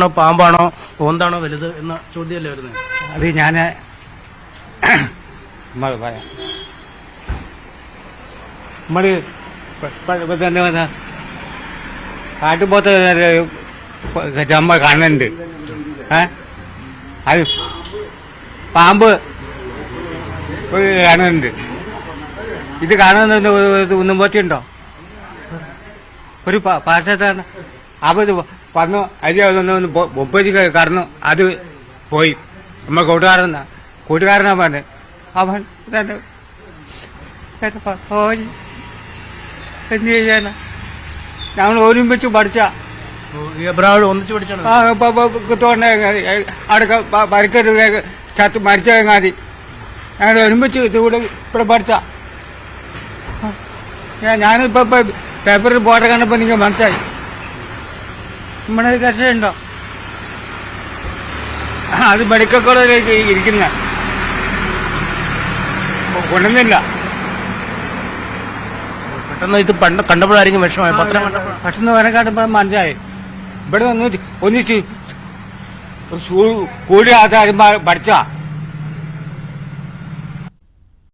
സിംഹമാണോ പാമ്പാണോ ഓന്താണോ വലുത് എന്ന ചോദ്യമല്ലേ വരുന്നത്? അത് ഞാൻ പറയാം. പ- തന്നെ വന്ന കാട്ടുപോത്ത് നമ്മൾ കാണുന്നുണ്ട്. ഏ? അത് പാമ്പ് കാണുന്നുണ്ട്. ഇത് കാണുന്ന ഒന്നും പോച്ചുണ്ടോ ഒരു പാർശ്വത്താണ് അപ്പോൾ ഇത് പറഞ്ഞു അരി ഒന്ന് ഒപ്പരി കറന്നു അത് പോയി. നമ്മൾ കൂട്ടുകാരനാ കൂട്ടുകാരനാ പറഞ്ഞു. അവൻ തന്നെ തന്നെ പോയി എന്ത് ചെയ്യാനാ? ഞങ്ങൾ ഒരുമിച്ച് പഠിച്ച. ഒന്നിച്ച് പരിക്കര് ചത്ത് മരിച്ച ചങ്ങാതി ഞങ്ങൾ ഒരുമിച്ച് ഇതുകൂടെ ഇവിടെ പഠിച്ച. ഞാനിപ്പോ പേപ്പറിൽ പോട്ടെ കണ്ടപ്പോ നിങ്ങൾ മനസ്സിലായി. നമ്മുടെ കർഷകരുണ്ടോ അത് മെഡിക്കൽ കോളേജിലേക്ക് ഇരിക്കുന്ന. കൊണ്ടുവന്നില്ല. പെട്ടെന്ന് ഇത് പണ്ട് കണ്ടപ്പോഴായിരിക്കും വിഷമമായി. പത്രം കണ്ടപ്പോൾ പെട്ടെന്ന് വരെ കണ്ടപ്പോ മനസ്സിലായി. ഇവിടെ ഒന്ന് ഒന്നിച്ച് കൂടി ആധാരം പഠിച്ച.